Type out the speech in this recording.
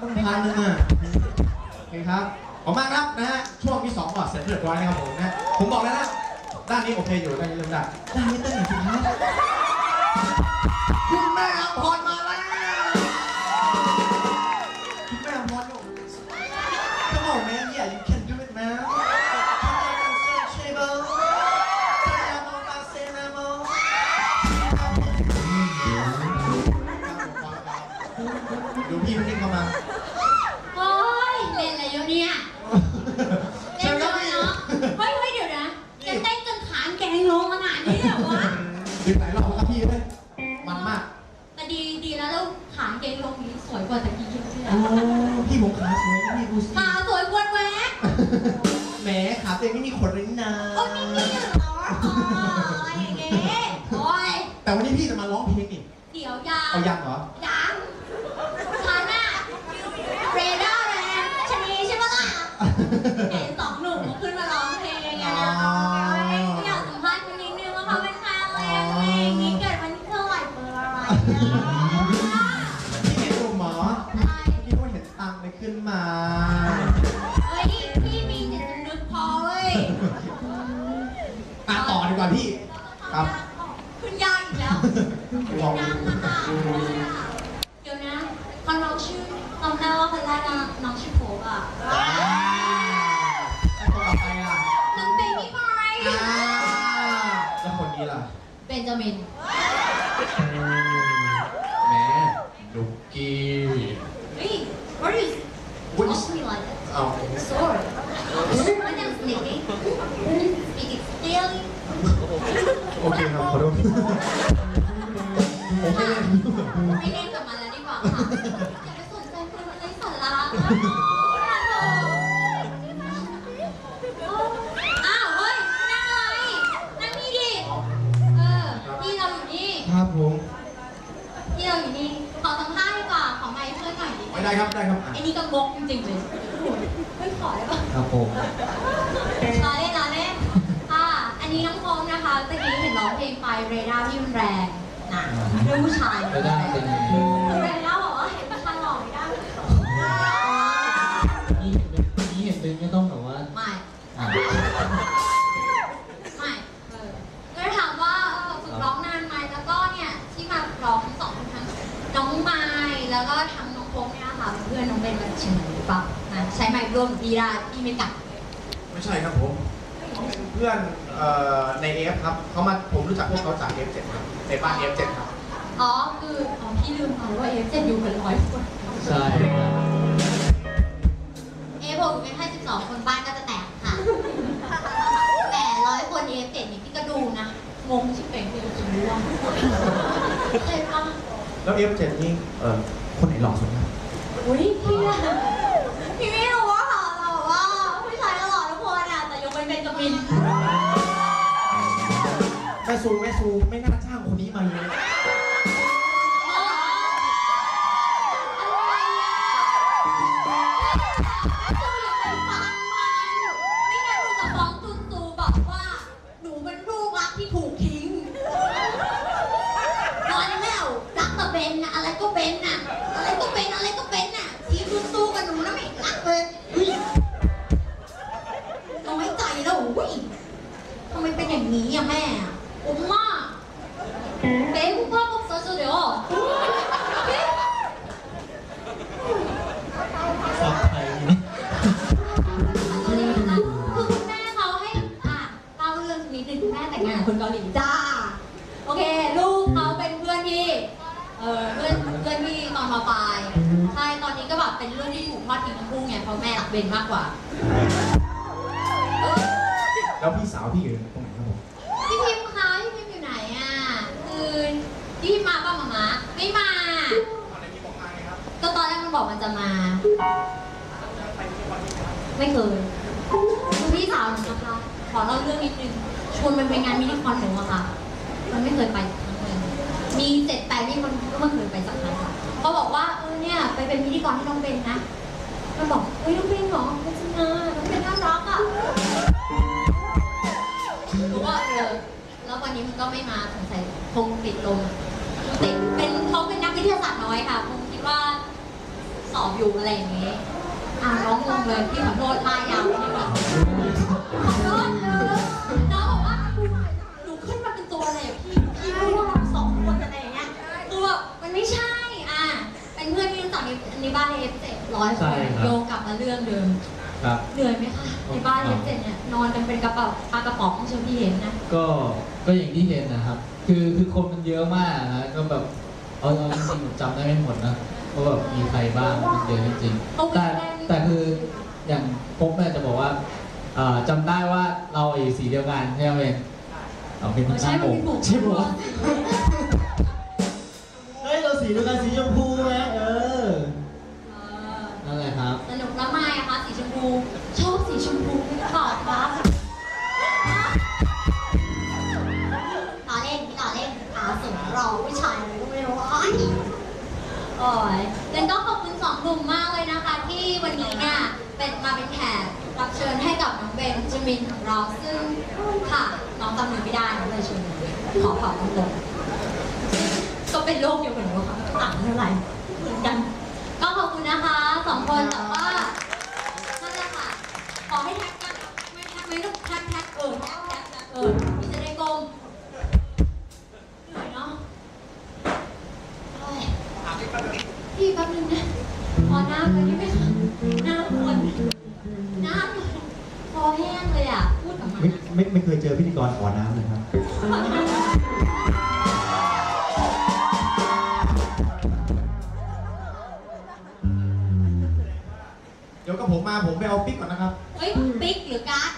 ต้องพันหนึงอะโอเคครับขอบคุณมากครับนะฮะช่วงที่สองก็เสร็จเรียบร้อยนะครับผมนะผมบอกแล้วนะด้านนี้โอเคอยู่ด้านนี้เริ่มได้ด้านนี้เต้นหน่อยสิครับคุณแม่อภรมาแล้ว ดูสิขาสวยกว่าแหวกแหมขาตัวเองไม่มีขนเลยนี่นาโอ้ยไม่มีเหรออ๋ออย่างเงี้ยโอ้ยแต่วันนี้พี่จะมาร้องเพลงนี่เดี๋ยวยาวเอายังเหรอ ลองยากมากเดี๋ยวนะคนน้องชื่อจำได้ว่าคนแรกนะน้องชื่อโผล่อะอ่าแล้วคนต่อไปล่ะน้องเบบี้บอยอ่าแล้วคนนี้ล่ะเบนจามินแหม่ดุกกี้ เฮ้ย what is What what is- is me like that เอา sorry my name is Nikki speak it clearly โอเคครับขอโทษผม ไม่เล่นไม่เล่นกับมันแล้วดีกว่าค่ะอย่าไปสนใจคนมันไร้สาระอ้าวเฮ้ยนั่งอะไรนั่งนี่ดิเออที่เราอยู่นี่ครับผมที่เราอยู่นี่ขอสัมภาษณ์ดีกว่าขอไมค์เพื่อนหน่อยดิไม่ได้ครับได้ครับอะไอ้นี่ก็งกจริงๆเลยเฮ้ยขอได้ปะ ครับผมล้อเล่นล้อเล่นค่ะ อันนี้น้องโฟมนะคะตะกี้เห็นร้องเพลงไปเรดาร์ที่มันแรงนะ เรื่องผู้ชายเรดาร์เป็นไงคือเรดาร์บอกว่าเห็นผู้ชายหล่อไม่ได้นี่เห็นเป็นนี่เห็นเป็นไม่ต้องแบบว่าไม่อ่าไม่เออก็ถามว่าเออฝึกร้องนานไหมแล้วก็เนี่ยที่มาร้องทั้งสองคนทั้งน้องไม้แล้วก็ทั้งน้องโฟมเนี่ยค่ะเป็นเพื่อนน้องเบนมาจากเชียงใหม่หรือเปล่านะใช้ไมค์ร่วมกับพี่ได้พี่ไม่กัดไม่ใช่ครับผมเป็นเพื่อนเอ่อในเอฟครับเขามาผมรู้จักพวกเขาจาก F7 ครับในบ้าน F7 ครับ อ๋อคืออ๋อพี่ลืมไปว่าเอฟจะอยู่กันร้อยคนใช่ครับเอฟผมเป็นแค่สิบสองคนบ้านก็จะแตกค่ะ แต่ร้อยคนเอฟเจ็ดนี่พี่ก็ดูนะ งงชิบเป่งเลยถึงร่วงใช่ปะแล้ว F7 นี่เอ่อคนไหนหล่อสุดครับอุ้ยพี่อะพี่ไม่รู้ว่าค่ะเราบอกว่าผู้ชายก็หล่อทุกคนอะแต่ยกเว้นเบนจามิน แม่ซูแม่ซูไม่น่าจ้างคนนี้มาเลย ที่ถูกทิ้งนอนแล้วรักแต่เบนน่ะอะไรก็เบนน่ะ อะไรก็เป็นอะไรก็เป็นน่ะทีจุนจูกับหนูนะไม่รักเลยเฮ้ยน้อยใจแล้วอุ้ยทำไมเป็นอย่างนี้อะแม่อะผมว่า 배고파 먹었어요. ฟั เพราะแม่รักเบนมากกว่า แล้วพี่สาวพี่อยู่ตรงไหนครับผม พี่พิมพ์คะพี่พิมพ์อยู่ไหนอะ คือพี่พิมพ์มาป่ะมามาไม่มาก็ตอนแรกมันบอกมันจะมาไม่เคยคือพี่สาวหนูนะคะ ขอเล่าเรื่องนิดนึง ชวนมันไปงานมินิคอนหนูอะค่ะ มันไม่เคยไปสักครั้งเลยมีเจ็ดแปดที่มันก็ไม่เคยไปสักครั้งค่ะเขาบอกว่าเออเนี่ยไปเป็นพิธีกรให้น้องเบนนะ มันบอกเฮ้ยน้องเบนเหรอเป็นชนะน้องเบนน่ารักอะหนูว่าเออแล้ววันนี้มันก็ไม่มาสงสัยคงติดลมติดเป็นเขาเป็นนักวิทยาศาสตร์น้อยค่ะคงคิดว่าสอบอยู่อะไรอย่างเงี้ยอ่าน้องงงเลยพี่ขอโทษมายยาวนิดนึงขอโทษเออ เอฟเจ็ดร้อยคนโยงกลับมาเรื่องเดิม ครับ เหนื่อยไหมคะ ในบ้านเอฟเจ็ดเนี่ยนอนกันเป็นกระเป๋าปลากระป๋องเชียวที่เห็นนะ ก็ก็อย่างที่เห็นนะครับ คือคือคนมันเยอะมากนะก็แบบเอาเอาจริงๆผมจำได้ไม่หมดนะว่าแบบมีใครบ้างมันเยอะจริงๆแต่แต่คืออย่างพบเนี่ยจะบอกว่าอ่าจำได้ว่าเราอยู่สีเดียวกันใช่ไหมเราเป็นเออใช่มันมีบุกใช่ผมเฮ้ย เราสีเดียวกันสีชมพูไหมเออ เออ นั่นแหละครับ สนุกแล้วไม่อะคะสีชม พูชอบสีชมพูหรือเปล่าครับต่อเล่นพี่ต่อเล่นหาสูงรอผู้ชายอะไรก็ไม่รู้อ้ายโอ้ยงั้นก็ขอบคุณสองหนุ่มมากเลยนะคะ ที่วันนี้เนี่ยเป็นมาเป็นแขกรับเชิญให้กับน้องเบนจามินของเราซึ่งค่ะน้องจำเนื้อไม่ได้น้องเลยเชิญขอขอบคุณเลยก็เป็นโรคเดียวกันหนูค่ะต่างเท่าไหร่เหมือนกัน ก็ขอบคุณนะคะสองคนแต่ อหน้าเลยนี่ไม่หน้าคนหน้าคอแห้งเลยอะ พูดกับมัไม่ไม่เคยเจอพิธีกรขอน้ำเลยครับ เดี๋ยวก็ผมมาผมไปเอาปิ๊กก่อนนะครับ เฮ้ย ปิ๊กหรือการ์ด